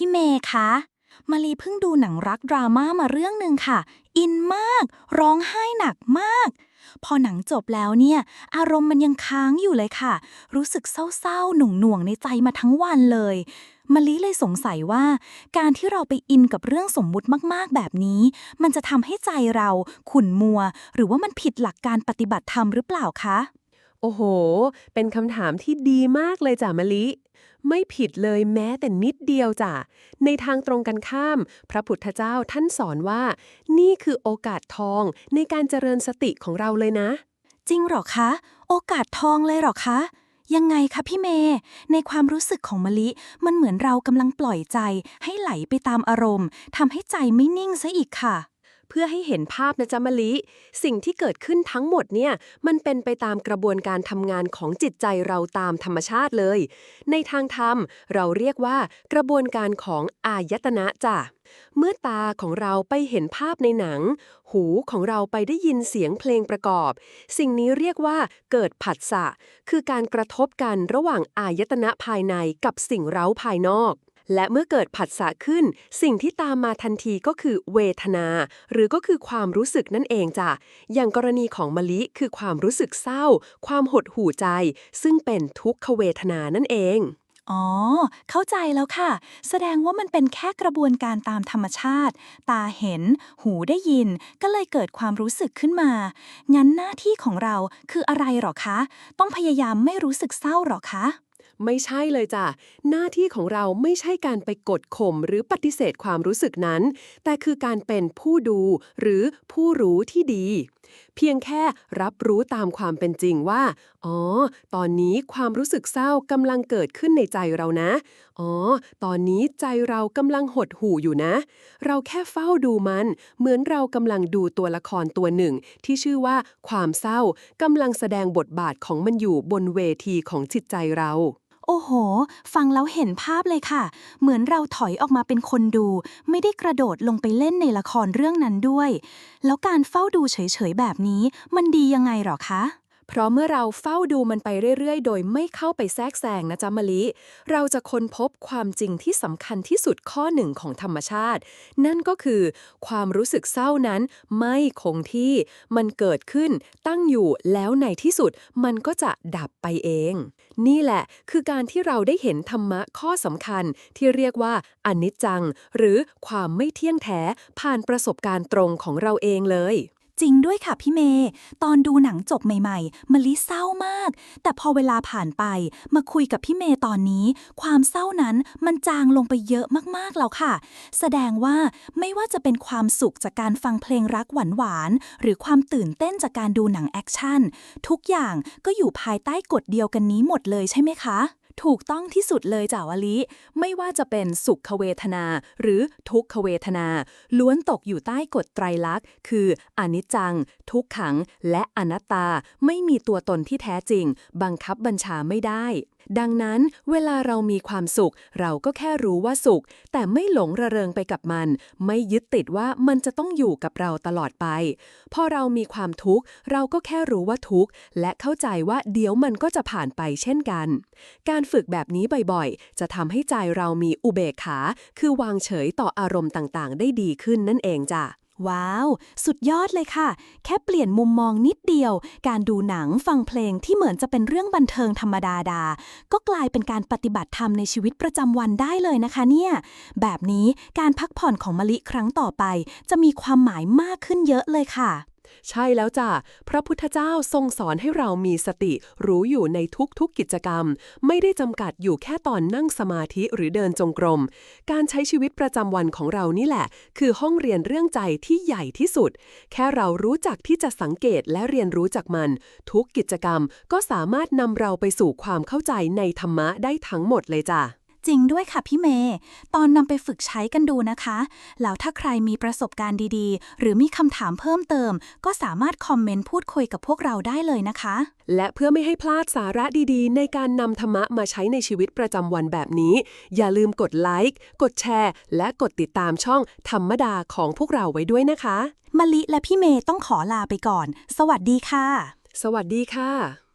พี่เมย์คะมารีเพิ่งดูหนังรักดราม่ามาเรื่องหนึ่งค่ะ อินมาก ร้องไห้หนักมาก พอหนังจบแล้วเนี่ย อารมณ์มันยังค้างอยู่เลยค่ะ รู้สึกเศร้าๆ หน่วงๆ ในใจมาทั้งวันเลยมารีเลยสงสัยว่า การที่เราไปอินกับเรื่องสมมุติมากๆ แบบนี้ มันจะทำให้ใจเราขุ่นมัว หรือว่ามันผิดหลักการปฏิบัติธรรมหรือเปล่าคะ โอ้โห เป็นคำถามที่ดีมากเลยจ้ะมะลิ ไม่ผิดเลยแม้แต่นิดเดียวจ้ะ ในทางตรงกันข้าม พระพุทธเจ้าท่านสอนว่า นี่คือโอกาสทองในการเจริญสติของเราเลยนะ จริงหรอคะ โอกาสทองเลยหรอคะ ยังไงคะพี่เมย์ในความรู้สึกของมะลิมันเหมือนเรากำลังปล่อยใจให้ไหลไปตามอารมณ์ทำให้ใจไม่นิ่งซะอีกค่ะ เพื่อให้เห็นภาพนะจ๊ะมะลิ สิ่งที่เกิดขึ้นทั้งหมดเนี่ยมันเป็นไปตามกระบวนการทำงานของจิตใจเราตามธรรมชาติเลย ในทางธรรม เราเรียกว่ากระบวนการของอายตนะจ้ะเมื่อตาของเราไปเห็นภาพในหนัง หูของเราไปได้ยินเสียงเพลงประกอบ สิ่งนี้เรียกว่าเกิดผัสสะ คือการกระทบกันระหว่างอายตนะภายในกับสิ่งเร้าภายนอก และเมื่อเกิดผัสสะขึ้น สิ่งที่ตามมาทันทีก็คือเวทนา หรือก็คือความรู้สึกนั่นเองจ้ะ อย่างกรณีของมะลิคือความรู้สึกเศร้า ความหดหู่ใจ ซึ่งเป็นทุกขเวทนานั่นเองอ๋อ เข้าใจแล้วค่ะ แสดงว่ามันเป็นแค่กระบวนการตามธรรมชาติ ตาเห็น หูได้ยิน ก็เลยเกิดความรู้สึกขึ้นมา งั้นหน้าที่ของเราคืออะไรหรอคะ ต้องพยายามไม่รู้สึกเศร้าหรอคะ ไม่ใช่เลยจ้ะ หน้าที่ของเราไม่ใช่การไปกดข่มหรือปฏิเสธความรู้สึกนั้น แต่คือการเป็นผู้ดูหรือผู้รู้ที่ดี เพียงแค่รับรู้ตามความเป็นจริงว่า อ๋อ ตอนนี้ความรู้สึกเศร้ากำลังเกิดขึ้นในใจเรานะ อ๋อ ตอนนี้ใจเรากำลังหดหู่อยู่นะ เราแค่เฝ้าดูมัน เหมือนเรากำลังดูตัวละครตัวหนึ่ง ที่ชื่อว่าความเศร้ากำลังแสดงบทบาทของมันอยู่บนเวทีของจิตใจเรา โอ้โห ฟังแล้วเห็นภาพเลยค่ะ เหมือนเราถอยออกมาเป็นคนดู ไม่ได้กระโดดลงไปเล่นในละครเรื่องนั้นด้วย แล้วการเฝ้าดูเฉยๆแบบนี้ มันดียังไงหรอคะ เพราะเมื่อเราเฝ้าดูมันไปเรื่อย ๆ โดยไม่เข้าไปแทรกแซงนะจ๊ะมะลิ เราจะค้นพบความจริงที่สำคัญที่สุดข้อหนึ่งของธรรมชาติ นั่นก็คือ ความรู้สึกเศร้านั้นไม่คงที่ มันเกิดขึ้นตั้งอยู่แล้วในที่สุดมันก็จะดับไปเอง นี่แหละ คือการที่เราได้เห็นธรรมะข้อสำคัญที่เรียกว่าอนิจจัง หรือความไม่เที่ยงแท้ผ่านประสบการณ์ตรงของเราเองเลย จริงด้วยค่ะพี่เมย์ตอนดูหนังจบใหม่ๆมะลิเศร้ามาก แต่พอเวลาผ่านไปมาคุยกับพี่เมย์ตอนนี้ ความเศร้านั้นมันจางลงไปเยอะมากๆแล้วค่ะ แสดงว่าไม่ว่าจะเป็นความสุขจากการฟังเพลงรักหวานๆหรือความตื่นเต้นจากการดูหนังแอคชั่นทุกอย่างก็อยู่ภายใต้กฎเดียวกันนี้หมดเลยใช่ไหมคะ ถูกต้องที่สุดเลยจ่าวลิ ไม่ว่าจะเป็นสุขเวทนา หรือทุกขเวทนา ล้วนตกอยู่ใต้กฎไตรลักษณ์ คืออนิจจัง ทุกขัง และอนัตตา ไม่มีตัวตนที่แท้จริง บังคับบัญชาไม่ได้ ดังนั้นเวลาเรามีความสุข เราก็แค่รู้ว่าสุข แต่ไม่หลงระเริงไปกับมัน ไม่ยึดติดว่ามันจะต้องอยู่กับเราตลอดไป พอเรามีความทุกข์ เราก็แค่รู้ว่าทุกข์ และเข้าใจว่าเดี๋ยวมันก็จะผ่านไปเช่นกัน การฝึกแบบนี้บ่อยๆ จะทำให้ใจเรามีอุเบกขา คือวางเฉยต่ออารมณ์ต่างๆ ได้ดีขึ้นนั่นเองจ้ะว้าว สุดยอดเลยค่ะ แค่เปลี่ยนมุมมองนิดเดียว การดูหนังฟังเพลงที่เหมือนจะเป็นเรื่องบันเทิงธรรมดาดา ก็กลายเป็นการปฏิบัติธรรมในชีวิตประจำวันได้เลยนะคะเนี่ย แบบนี้การพักผ่อนของมะลิครั้งต่อไป จะมีความหมายมากขึ้นเยอะเลยค่ะ ใช่แล้วจ้ะ พระพุทธเจ้าทรงสอนให้เรามีสติ รู้อยู่ในทุกๆกิจกรรม ไม่ได้จำกัดอยู่แค่ตอนนั่งสมาธิหรือเดินจงกรม การใช้ชีวิตประจำวันของเรานี่แหละ คือห้องเรียนเรื่องใจที่ใหญ่ที่สุด แค่เรารู้จักที่จะสังเกตและเรียนรู้จากมัน ทุกกิจกรรมก็สามารถนำเราไปสู่ความเข้าใจในธรรมะได้ทั้งหมดเลยจ้ะ จริงด้วยค่ะพี่เมย์ตอนนำไปฝึกใช้กันดูนะคะ แล้วถ้าใครมีประสบการณ์ดีๆ หรือมีคำถามเพิ่มเติม ก็สามารถคอมเมนต์พูดคุยกับพวกเราได้เลยนะคะ และเพื่อไม่ให้พลาดสาระดีๆ ในการนำธรรมะมาใช้ในชีวิตประจำวันแบบนี้ อย่าลืมกดไลค์กดแชร์ และกดติดตามช่องธรรมดาของพวกเราไว้ด้วยนะคะมะลิและพี่เมย์ต้องขอลาไปก่อน สวัสดีค่ะ สวัสดีค่ะ